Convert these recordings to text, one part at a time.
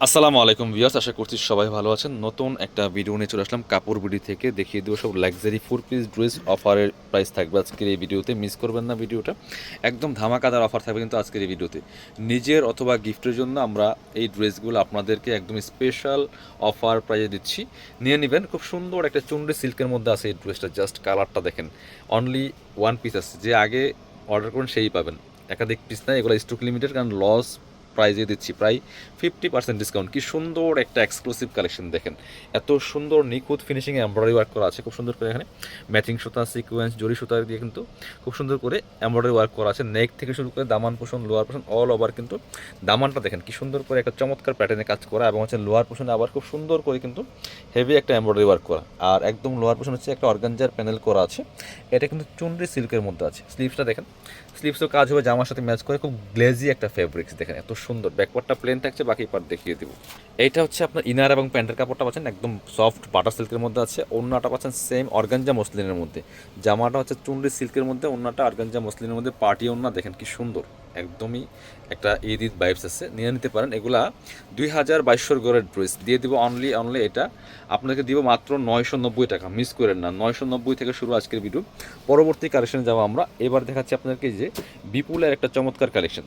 আসসালামু আলাইকুম ভিউয়ার্স, আশা করছি সবাই ভালো আছেন। নতুন একটা ভিডিও নিয়ে চলে আসলাম কাপড় বিডি থেকে। দেখিয়ে দেবো সব লাক্সারি ফোর পিস ড্রেস অফারের প্রাইস থাকবে আজকের এই ভিডিওতে মিস করবেন না ভিডিওটা একদম ধামাকাদার অফার থাকবে কিন্তু আজকের এই ভিডিওতে নিজের অথবা গিফটের জন্য আমরা এই ড্রেসগুলো আপনাদেরকে একদম স্পেশাল অফার প্রাইজে দিচ্ছি। নিয়ে নেবেন, খুব সুন্দর একটা চুন্ডি সিল্কের মধ্যে আছে এই ড্রেসটা জাস্ট কালারটা দেখেন। অনলি ওয়ান পিস আছে। যে আগে অর্ডার করুন সেই পাবেন। একাধিক পিস না, এগুলো স্টক লিমিটেড কারণ লস প্রাইজে দিচ্ছি, প্রায় ফিফটি পার্সেন্ট ডিসকাউন্ট কি সুন্দর একটা এক্সক্লুসিভ কালেকশন দেখেন। এত সুন্দর নিখুঁত ফিনিশিং এমব্রয়ডারি ওয়ার্ক করা আছে, খুব সুন্দর করে এখানে ম্যাচিং সুতা সিকোয়েন্স জরি সুতা দিয়ে কিন্তু খুব সুন্দর করে এমব্রয়ডারি ওয়ার্ক করা আছে। নেক থেকে শুরু করে দামান পোষণ লোয়ার পোষণ অল ওভার কিন্তু দামানটা দেখেন, কি সুন্দর করে একটা চমৎকার প্যাটার্নে কাজ করা এবং হচ্ছে লোয়ার পোষণে আবার খুব সুন্দর করে কিন্তু হেভি একটা এমব্রয়ডারি ওয়ার্ক করা। আর একদম লোয়ার পোষণ হচ্ছে একটা অর্গানজার প্যানেল করা আছে। এটা কিন্তু চুনরি সিল্কের মধ্যে আছে। স্লিভসটা দেখেন স্লিভসও কাজ হবে, জামার সাথে ম্যাচ করে, খুব গ্লেজি একটা ফেব্রিক্স দেখেন, এত সুন্দর। ব্যাকপার্টটা প্লেন থাকছে, বাকি পার্ট দেখিয়ে দেবো। এইটা হচ্ছে আপনার ইনার এবং প্যান্টের কাপড়টা পাচ্ছেন, একদম সফট বাটার সিল্কের মধ্যে আছে। অন্যটা পাচ্ছেন সেম অর্গানজা মসলিনের মধ্যে। জামাটা হচ্ছে চুন্ডি সিল্কের মধ্যে, অন্যটা অর্গানজা মসলিনের মধ্যে পার্টি অন্য, দেখেন কি সুন্দর। একদমই একটা ঈদ ঈদ বাইবস আছে। নিয়ে নিতে পারেন। এগুলা দুই হাজার বাইশশোর গড়ের প্রাইস দিয়ে দিব অনলি অনলি এটা। আপনাকে দিব মাত্র নয়শো নব্বই টাকা। মিস করেন না। নয়শো নব্বই থেকে শুরু আজকের ভিডিও পরবর্তী কালেকশনে যাব আমরা। এবার দেখাচ্ছি আপনাদেরকে যে বিপুলের একটা চমৎকার কালেকশন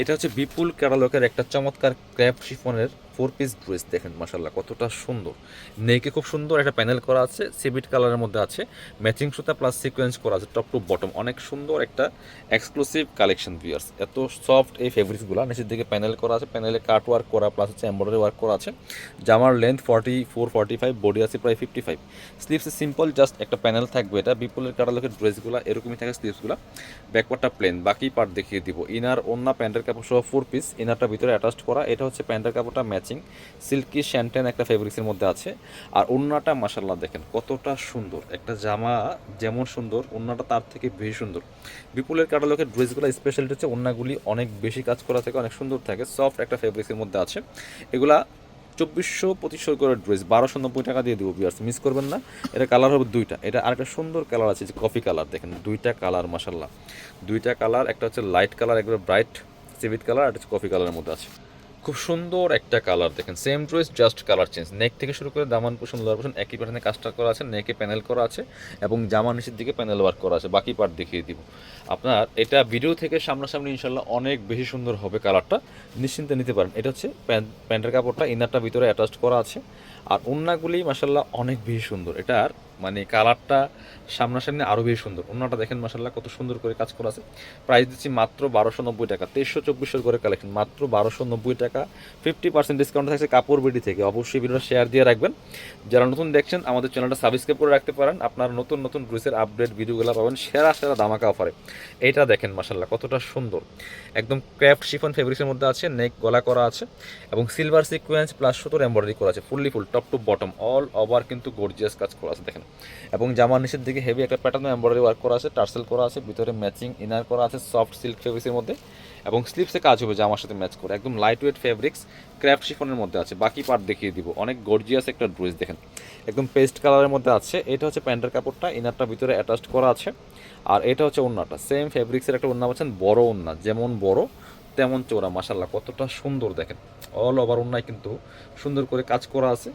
এটা হচ্ছে বিপুল ক্যাটালগের একটা চমৎকার ক্র্যাপ শিফনের ফোর পিস ড্রেস দেখেন মাসাল্লাহ কতটা সুন্দর। নেকে খুব সুন্দর একটা প্যানেল করা আছে সিবিট কালারের মধ্যে আছে, ম্যাচিং সুতা প্লাস সিকোয়েন্স করা আছে, টপ টু বটম। অনেক সুন্দর একটা এক্সক্লুসিভ কালেকশন ভিউয়ার্স এত সফট এই ফেব্রিক্সগুলো নিচের দিকে প্যানেল করা আছে, প্যানেলে কাট ওয়ার্ক করা প্লাস হচ্ছে এমব্রয়ডারি ওয়ার্ক করা আছে। জামার length forty four forty five body আছে প্রায় ফিফটি ফাইভ স্লিভসে সিম্পল জাস্ট একটা প্যানেল থাকবে এটা, বিপুলের ক্যাটালগের ড্রেসগুলো, এরকমই থাকে স্লিভসগুলো ব্যাকপার্টটা প্লেন বাকি পার্ট দেখিয়ে দিব। ইনার ওন্না প্যান্টের কাপড় সহ ফোর পিস ইনারটা ভিতরে অ্যাটাচড করা, এটা হচ্ছে প্যান্টের কাপড়টা ম্যাচিং সিল্কি শ্যান্টেন একটা ফেব্রিক্সের মধ্যে আছে। আর ওন্নাটা মাসাল্লাহ দেখেন, কতটা সুন্দর। একটা জামা যেমন সুন্দর, ওন্নাটা তার থেকে বেশি সুন্দর। বিপুলের ক্যাটালগের ড্রেসগুলো স্পেশালিটি হচ্ছে ওন্নাগুলি অনেক বেশি কাজ করা থাকে, অনেক সুন্দর থাকে সফট একটা ফেব্রিক্সের মধ্যে আছে। এগুলা চব্বিশশো পঁচিশশো করে ড্রেস, বারোশো নব্বই টাকা দিয়ে দেবো বিয়ার্স মিস করবেন না। এটা কালার হবে দুইটা। এটা আরেকটা সুন্দর কালার আছে, যে কফি কালার দেখেন দুইটা কালার মাসাল্লাহ দুইটা কালার একটা হচ্ছে লাইট কালার একবারে ব্রাইট সিভিট কালার আর একটা হচ্ছে কফি কালারের মধ্যে আছে। খুব সুন্দর একটা কালার দেখেন same dress just colour change neck থেকে শুরু করে দামান পোষণ লোয়ার পোষণ, একই প্যাটার্নে কাজটা করা আছে নেকে প্যানেল করা আছে এবং জামা নিচের দিকে প্যানেল ওয়ার্ক করা আছে। বাকি পার্ট দেখিয়ে দিব। আপনার এটা ভিডিও থেকে সামনাসামনি ইনশাল্লাহ অনেক বেশি সুন্দর হবে কালারটা নিশ্চিন্তে নিতে পারেন। এটা হচ্ছে প্যান্ট প্যান্টের কাপড়টা ইনারটা ভিতরে অ্যাটাচড করা আছে। আর ওন্নাগুলি মাসাল্লাহ অনেক বেশি সুন্দর। এটার মানে কালারটা সামনাসামনি আরও বেশি সুন্দর। অন্যটা দেখেন মাসাল্লাহ কত সুন্দর করে কাজ করা আছে। প্রাইস দিচ্ছি মাত্র বারোশো নব্বই টাকা। তেইশশো চব্বিশশো করে কালেকশন মাত্র বারোশো নব্বই টাকা। ফিফটি পার্সেন্ট ডিসকাউন্ট থাকছে কাপড় বিডি থেকে। অবশ্যই ভিডিওটা শেয়ার দিয়ে রাখবেন। যারা নতুন দেখছেন, আমাদের চ্যানেলটা সাবস্ক্রাইব করে রাখতে পারেন। আপনার নতুন নতুন ড্রেসের আপডেট ভিডিওগুলো পাবেন, সেরা সেরা দামাকা অফারে এইটা দেখেন মাসাল্লাহ কতটা সুন্দর। একদম ক্র্যাফট শিফন ফেব্রিক্সের মধ্যে আছে নেক গলা করা আছে এবং সিলভার সিকোয়েন্স প্লাস সুতোর এম্ব্রয়ডারি করা আছে fully full top to bottom all over কিন্তু গর্জিয়াস কাজ করা আছে, দেখেন। এবং জামার নিচের দিকে হেভি একটা প্যাটার্ন এম্ব্রয়ডারি ওয়ার্ক করা আছে টার্সেল করা আছে, ভিতরে ম্যাচিং ইনার করা আছে সফট সিল্ক ফেব্রিক্সের মধ্যে এবং স্লিপসে কাজ হবে জামার সাথে ম্যাচ করে। একদম লাইট ওয়েট ফেব্রিক্স ক্র্যাফট শিফনের মধ্যে আছে। বাকি পার্ট দেখিয়ে দিব। অনেক গর্জিয়াস একটা ড্রেস দেখেন। একদম পেস্ট কালারের মধ্যে আছে। এটা হচ্ছে প্যান্টের কাপড়টা ইনারটা ভিতরে অ্যাটাচড করা আছে। আর এটা হচ্ছে ওন্নাটা। সেম ফেব্রিক্সের একটা ওন্না পাচ্ছেন, বড় ওন্না। যেমন বড়, তেমন চোরা মাসাল্লাহ কতটা সুন্দর দেখেন। অল ওভার ওন্নায় কিন্তু সুন্দর করে কাজ করা আছে।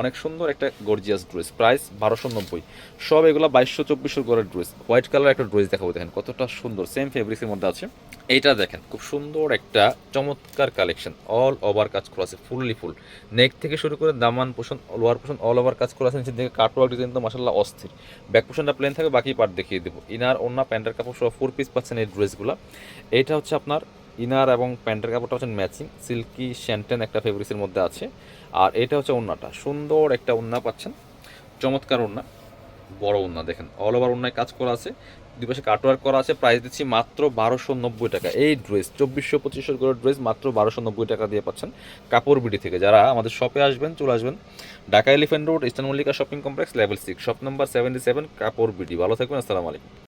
অনেক সুন্দর একটা গর্জিয়াস ড্রেস প্রাইস বারোশো নব্বই। সব এগুলো বাইশশো চব্বিশশো করে ড্রেস হোয়াইট কালার একটা ড্রেস দেখাবো, দেখেন কতটা সুন্দর সেম ফেব্রিক্সের মধ্যে আছে। এইটা দেখেন, খুব সুন্দর একটা চমৎকার কালেকশন অল ওভার কাজ করা আছে ফুললি ফুল নেক থেকে শুরু করে দামান পোষণ লোয়ার পোষণ অল ওভার কাজ করা আছে, নিচের দিকে কাটওয়ার্ক ডিজাইন তো মাসাল্লাহ অস্থির। ব্যাক পোষণটা প্লেন থাকে, বাকি পার্ট দেখিয়ে দেবো। ইনার অন্য প্যান্টের কাপড় সহ ফোর পিস পাচ্ছেন এই ড্রেসগুলো এইটা হচ্ছে আপনার ইনার এবং প্যান্টের কাপড়টা হচ্ছে ম্যাচিং, সিল্কি শ্যান্টেন একটা ফেব্রিক্সের মধ্যে আছে। আর এটা হচ্ছে ওন্নাটা, সুন্দর একটা ওন্না পাচ্ছেন, চমৎকার ওন্না, বড় ওন্না দেখেন অল ওভার ওন্নায় কাজ করা আছে, দুই পাশে কাটওয়ার্ক করা আছে প্রাইস দিচ্ছি মাত্র বারোশো নব্বই টাকা। এই ড্রেস চব্বিশশো পঁচিশশো করে ড্রেস মাত্র বারোশো নব্বই টাকা দিয়ে পাচ্ছেন কাপড় বিডি থেকে। যারা আমাদের শপে আসবেন, চলে আসবেন, Dhaka Elephant Road, Eastern Mallika shopping complex, level six shop number seventy seven Kapor BD. ভালো থাকবেন, আসসালামু আলাইকুম।